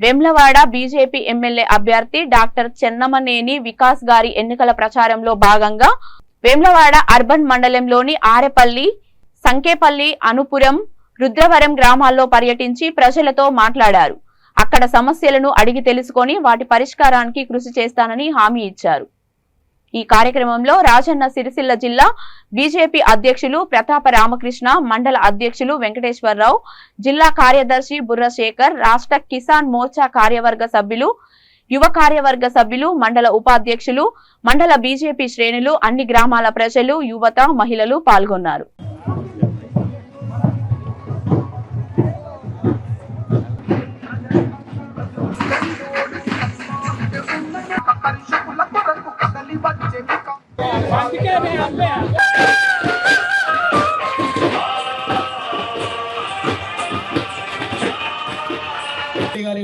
Vemulawada BJP MLA అభ్యర్థి doctor Chennamaneni Vikas గారి ఎన్నికల ప్రచారంలో భాగంగా వేమ్లవాడ అర్బన్ మండలంలోని ఆరెపల్లి సంకేపల్లి అనుపురం రుద్రవరం గ్రామాల్లో పర్యటించి ప్రజలతో మాట్లాడారు. అక్కడ సమస్యలను అడిగి తెలుసుకొని వాటి పరిష్కారానికి కృషి చేస్తానని హామీ ఇచ్చారు. ఈ కార్యక్రమంలో రాజన్న సిరిసిల్ల జిల్లా బీజేపీ అధ్యక్షులు ప్రతాప రామకృష్ణ మండల అధ్యక్షులు వెంకటేశ్వరరావు జిల్లా కార్యదర్శి బుర్రశేఖర్ రాష్ట్ర కిసాన్ మోర్చా కార్యవర్గ సభ్యులు యువ కార్యవర్గ సభ్యులు మండల ఉపాధ్యక్షులు మండల బీజేపీ శ్రేణులు అన్ని గ్రామాల ప్రజలు యువత మహిళలు పాల్గొన్నారు. కర్షకుల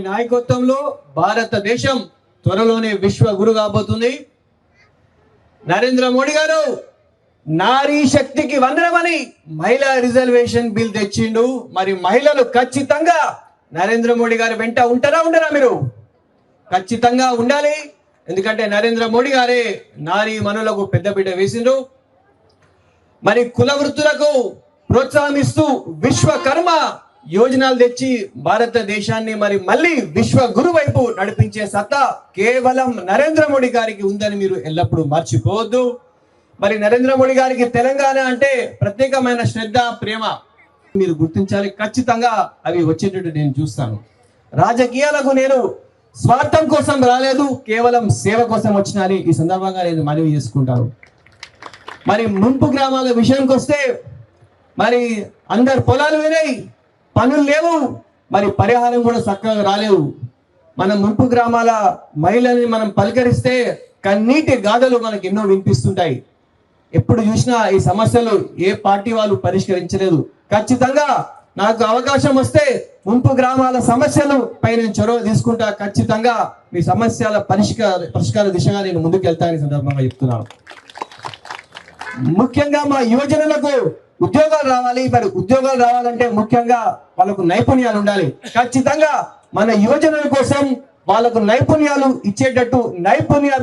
నాయకత్వంలో భారతదేశం త్వరలోనే విశ్వ గురు కాబోతుంది. నరేంద్ర మోడీ గారు నారీ శక్తికి వందనమని మహిళా రిజర్వేషన్ బిల్ తెచ్చిండు. మరి మహిళలు ఖచ్చితంగా నరేంద్ర మోడీ గారు వెంట ఉంటారా ఉండరా మీరు? ఖచ్చితంగా ఉండాలి. ఎందుకంటే నరేంద్ర మోడీ గారే నారీ మనులకు పెద్దపీట వేసిండ్రు. మరి కుల వృత్తులకు ప్రోత్సాహమిస్తూ విశ్వకర్మ యోజనాలు తెచ్చి భారతదేశాన్ని మరి మళ్ళీ విశ్వ గురు వైపు నడిపించే సత్తా కేవలం నరేంద్ర మోడీ గారికి ఉందని మీరు ఎల్లప్పుడూ మర్చిపోవద్దు. మరి నరేంద్ర మోడీ గారికి తెలంగాణ అంటే ప్రత్యేకమైన శ్రద్ధ ప్రేమ. మీరు గుర్తించాలి ఖచ్చితంగా అవి వచ్చేటట్టు నేను చూస్తాను. రాజకీయాలకు నేను స్వార్థం కోసం రాలేదు కేవలం సేవ కోసం వచ్చినని ఈ సందర్భంగా నేను మనవి చేసుకుంటాను. మరి ముంపు గ్రామాల విషయంకి వస్తే మరి అందరు పొలాలు పోయినాయి పనులు లేవు. మరి పరిహారం కూడా చక్కగా రాలేవు. మన ముంపు గ్రామాల మహిళల్ని మనం పలకరిస్తే కన్నీటి గాథలు మనకు ఎన్నో వినిపిస్తుంటాయి. ఎప్పుడు చూసినా ఈ సమస్యలు ఏ పార్టీ వాళ్ళు పరిష్కరించలేదు. ఖచ్చితంగా నాకు అవకాశం వస్తే ముంపు గ్రామాల సమస్యలు పై నేను చొరవ తీసుకుంటా. ఖచ్చితంగా మీ సమస్యల పరిష్కార పరిష్కార దిశగా నేను ముందుకు వెళ్తానని సందర్భంగా చెప్తున్నాను. ముఖ్యంగా మా యువజనులకు ఉద్యోగాలు రావాలి మరి ఉద్యోగాలు రావాలంటే ముఖ్యంగా వాళ్ళకు నైపుణ్యాలు ఉండాలి. ఖచ్చితంగా మన యువజనుల కోసం వాళ్ళకు నైపుణ్యాలు ఇచ్చేటట్టు నైపుణ్య